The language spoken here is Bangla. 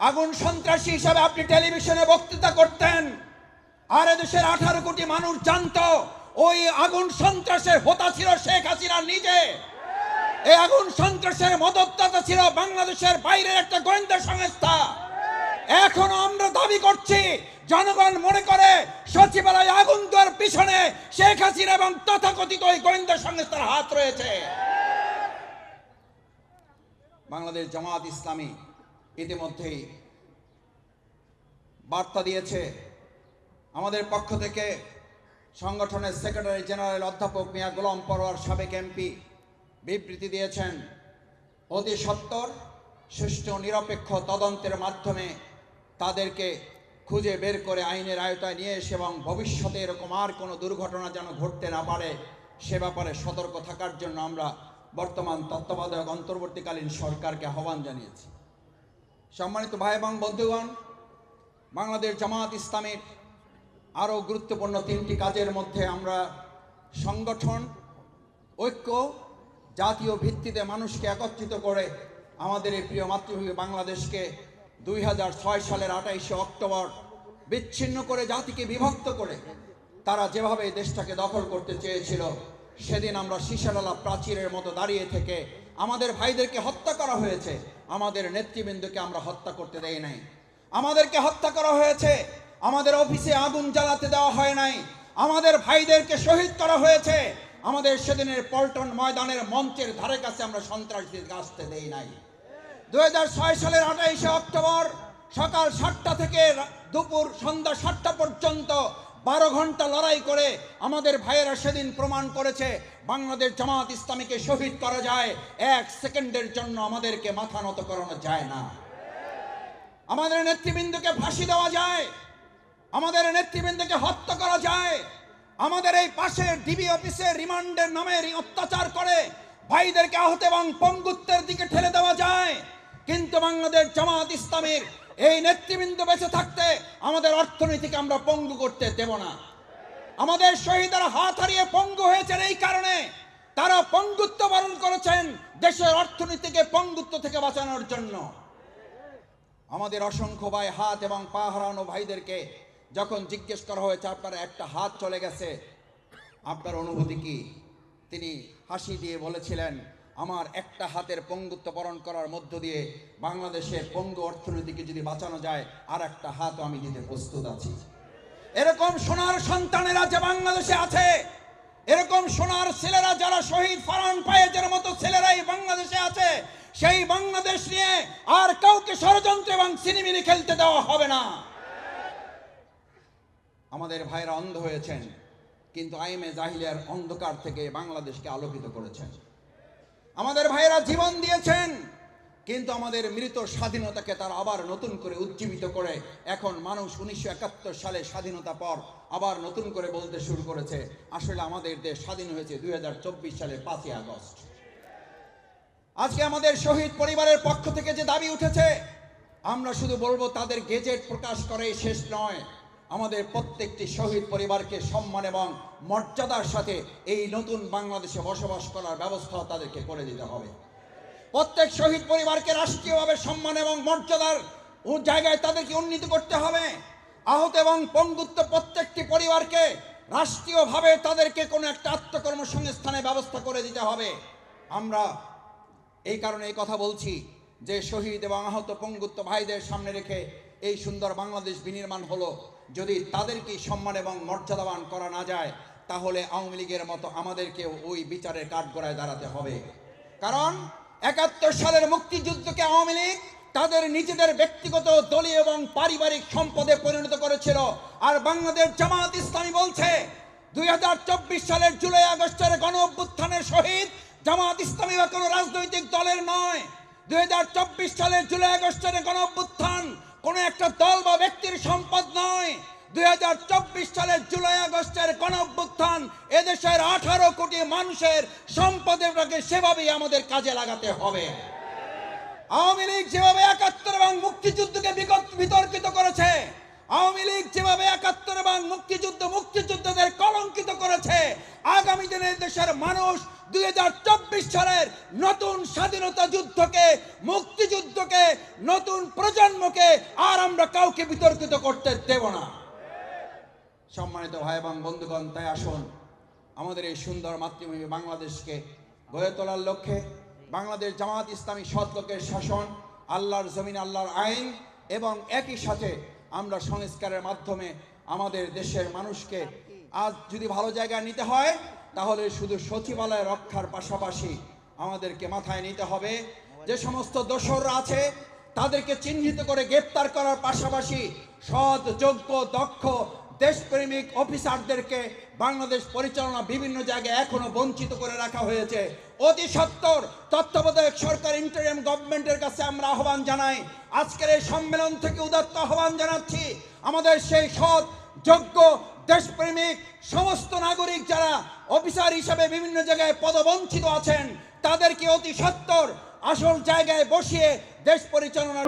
আগুন সন্ত্রাসী হিসাবে আপনি টেলিভিশনে বক্তৃতা করতেন। আর দেশের আঠারো কোটি মানুষ জানতো, ওই আগুন সন্ত্রাসের হোতা ছিল শেখ হাসিনা নিজে। এই আগুন সন্ত্রাসের মদতদাতা ছিল বাংলাদেশের বাইরের একটা গোয়েন্দা সংস্থা। এখনও আমরা দাবি করছি, জনগণ মনে করে সচিবালয় আগুন দেওয়ার পিছনে শেখ হাসিনা এবং তথাকথিত ওই গোয়েন্দা সংস্থার হাত রয়েছে। বাংলাদেশ জামাত ইসলামী ইতিমধ্যেই বার্তা দিয়েছে। আমাদের পক্ষ থেকে সংগঠনের সেক্রেটারি জেনারেল অধ্যাপক মিয়া গোলাম পরোয়ার সাবেক এমপি বিবৃতি দিয়েছেন, অতি সত্বর সুষ্ঠু নিরপেক্ষ তদন্তের মাধ্যমে তাদেরকে খুঁজে বের করে আইনের আয়তায় নিয়ে এসে এবং ভবিষ্যতে এরকম আর কোনো দুর্ঘটনা যেন ঘটতে না পারে, সে ব্যাপারে সতর্ক থাকার জন্য আমরা বর্তমান তত্ত্বাবধায়ক অন্তর্বর্তীকালীন সরকারকে আহ্বান জানিয়েছি। সম্মানিত ভাই এবং বন্ধুগণ, বাংলাদেশ জামাত ইসলামের আরও গুরুত্বপূর্ণ তিনটি কাজের মধ্যে আমরা সংগঠন, ঐক্য, জাতীয় ভিত্তিতে মানুষকে একত্রিত করে আমাদের এই প্রিয় মাতৃভূমি বাংলাদেশকে দুই হাজার ছয় সালের আঠাইশে অক্টোবর বিচ্ছিন্ন করে জাতিকে বিভক্ত করে তারা যেভাবে দেশটাকে দখল করতে চেয়েছিল, সেদিন আমরা শিশাডালা প্রাচীরের মতো দাঁড়িয়ে থেকে আমাদের ভাইদেরকে হত্যা করা হয়েছে। আমাদের নেতৃবৃন্দকে আমরা হত্যা করতে দেই নাই। আমাদেরকে হত্যা করা হয়েছে। আমাদের অফিসে আগুন জ্বালাতে দেওয়া হয় নাই। আমাদের ভাইদেরকে শহীদ করা হয়েছে। আমাদের সেদিনের পল্টন ময়দানের মঞ্চের ধারে কাছে আমরা সন্ত্রাসীদেরকে আসতে দেই নাই। দু হাজার ছয় সালের আঠাইশে অক্টোবর সকাল সাতটা থেকে দুপুর সন্ধ্যা সাতটা পর্যন্ত বারো ঘণ্টা লড়াই করে আমাদের ভাইয়েরা সেদিন প্রমাণ করেছে, বাংলাদেশ জামাত ইসলামীকে শহীদ করা যায়, এক সেকেন্ডের জন্য আমাদেরকে মাথা নত করানো যায় না। আমাদের নেতৃবৃন্দকে ফাঁসি দেওয়া যায়, আমাদের নেতৃবৃন্দকে হত্যা করা যায়, আমাদের এই পাশে ডিবি অফিসে রিমান্ডের নামে অত্যাচার করে ভাইদেরকে আহত এবং পঙ্গুত্বের দিকে ঠেলে দেওয়া যায়। কিন্তু বাংলাদেশ জামাত ইসলামের এই নেতৃবৃন্দ বেঁচে থাকতে আমাদের অর্থনীতিকে আমরা পঙ্গু করতে দেব না। আমাদের শহীদরা হাত হারিয়ে পঙ্গু হয়েছেন এই কারণে তারা পঙ্গুত্ব বরণ করেছেন দেশের অর্থনীতিকে পঙ্গুত্ব থেকে বাঁচানোর জন্য। আমাদের অসংখ্য ভাই হাত এবং পা হারানো ভাইদেরকে যখন জিজ্ঞেস করা হয়েছে, আপনার একটা হাত চলে গেছে? আপনার অনুভূতি কি? তিনি হাসি দিয়ে বলেছিলেন আমার একটা হাতের পঙ্গুত্ব বরণ করার মধ্য দিয়ে বাংলাদেশের পঙ্গু অর্থনীতিকে যদি বাঁচানো যায় আর একটা হাতও আমি দিতে প্রস্তুত আছি। এরকম সোনার সন্তানেরা যে বাংলাদেশে আছে, এরকম সোনার ছেলেরা যারা শহীদ ফারান পায়েজের মতো ছেলেরাই বাংলাদেশে আছে, সেই বাংলাদেশ নিয়ে আর কাউকে ষড়যন্ত্র এবং সিনেমিনি খেলতে দেওয়া হবে না। আমাদের ভাইরা অন্ধ হয়েছেন, কিন্তু আইমে জাহিলিয়ার অন্ধকার থেকে বাংলাদেশকে আলোকিত করেছেন। আমাদের ভাইরা জীবন দিয়েছেন, কিন্তু আমাদের মৃত স্বাধীনতাকে তারা আবার নতুন করে উজ্জীবিত করে। এখন মানুষ উনিশশো একাত্তর সালে স্বাধীনতা পর আবার নতুন করে বলতে শুরু করেছে। আসলে আমাদের দেশ স্বাধীন হয়েছে দুই হাজার চব্বিশ সালের পাঁচই আগস্ট। আজকে আমাদের শহীদ পরিবারের পক্ষ থেকে যে দাবি উঠেছে, আমরা শুধু বলব তাদের গেজেট প্রকাশ করে শেষ নয়। আমাদের প্রত্যেকটি শহীদ পরিবারকে সম্মান এবং মর্যাদার সাথে এই নতুন বাংলাদেশে বসবাস করার ব্যবস্থা তাদেরকে করে দিতে হবে। প্রত্যেক শহীদ পরিবারকে রাষ্ট্রীয়ভাবে সম্মান এবং মর্যাদার জায়গায় তাদেরকে উন্নীত করতে হবে। আহত এবং পঙ্গুত্ব প্রত্যেকটি পরিবারকে রাষ্ট্রীয়ভাবে তাদেরকে কোনো একটা আত্মকর্মসংস্থানের ব্যবস্থা করে দিতে হবে। আমরা এই কারণে এই কথা বলছি যে শহীদ এবং আহত পঙ্গুত্ব ভাইদের সামনে রেখে এই সুন্দর বাংলাদেশ বিনির্মাণ হলো। যদি তাদেরকে সম্মান এবং মর্যাদাবান করা না যায়, তাহলে আওয়ামী লীগের মতো আমাদেরকেও ওই বিচারের কাঠগড়ায় দাঁড়াতে হবে। কারণ একাত্তর সালের মুক্তিযুদ্ধকে আওয়ামী লীগ তাদের নিজেদের ব্যক্তিগত, দলীয় এবং পারিবারিক সম্পদে পরিণত করেছিল। আর বাংলাদেশ জামাত ইসলামী বলছে, দুই হাজার চব্বিশ সালের জুলাই আগস্টের গণ অভ্যুত্থানের শহীদ জামাত ইসলামী বা কোনো রাজনৈতিক দলের নয়। দুই সালের জুলাই আগস্টের গণ অভ্যুত্থান কোনো একটা দল বা ব্যক্তির সম্পদ নয়। দুই সালের জুলাই আগস্টের গণ অভ্যুত্থান এদেশের আঠারো কোটি মানুষের সম্পদেরটাকে সেভাবেই আমাদের কাজে লাগাতে হবে। আওয়ামী লীগ যেভাবে একাত্তর এবং মুক্তিযুদ্ধকে বিতর্কিত করেছে, আওয়ামী লীগ যেভাবে একাত্তর এবং মুক্তিযুদ্ধ মুক্তিযুদ্ধদের কলঙ্কিত করেছে, আগামী দিনে দেশের মানুষ দুই হাজার চব্বিশ সালের নতুন স্বাধীনতা যুদ্ধকে, মুক্তিযুদ্ধকে, নতুন প্রজন্মকে আর আমরা কাউকে বিতর্কিত করতে দেব না। সম্মানিত ভাই এবং বন্ধুগণ, তাই আসুন আমাদের এই সুন্দর মাতৃভূমি বাংলাদেশকে গড়ে তোলার লক্ষ্যে বাংলাদেশ জামাত ইসলামী সৎ লোকের শাসন, আল্লাহর জমিন, আল্লাহর আইন এবং একই সাথে আমরা সংস্কারের মাধ্যমে আমাদের দেশের মানুষকে আজ যদি ভালো জায়গায় নিতে হয় তাহলে শুধু সচিবালয় রক্ষার পাশাপাশি আমাদেরকে মাথায় নিতে হবে। যে সমস্ত দোসররা আছে, তাদেরকে চিহ্নিত করে গ্রেপ্তার করার পাশাপাশি সৎ, যোগ্য, দক্ষ দেশপ্রেমিক অফিসারদেরকে বাংলাদেশ পরিচালনা বিভিন্ন জায়গায় এখনও বঞ্চিত করে রাখা হয়েছে। অতি সত্তর তত্ত্বাবধায়ক সরকার ইন্টারিয়াম গভর্নমেন্টের কাছে আমরা আহ্বান জানাই। আজকের এই সম্মেলন থেকে উদাত্ত আহ্বান জানাচ্ছি। আমাদের সেই সৎ যোগ্য দেশপ্রেমিক, সমস্ত নাগরিক যারা অফিসার হিসাবে বিভিন্ন জায়গায় পদবঞ্চিত আছেন, তাদেরকে অতি সত্তর আসল জায়গায় বসিয়ে দেশ পরিচালনার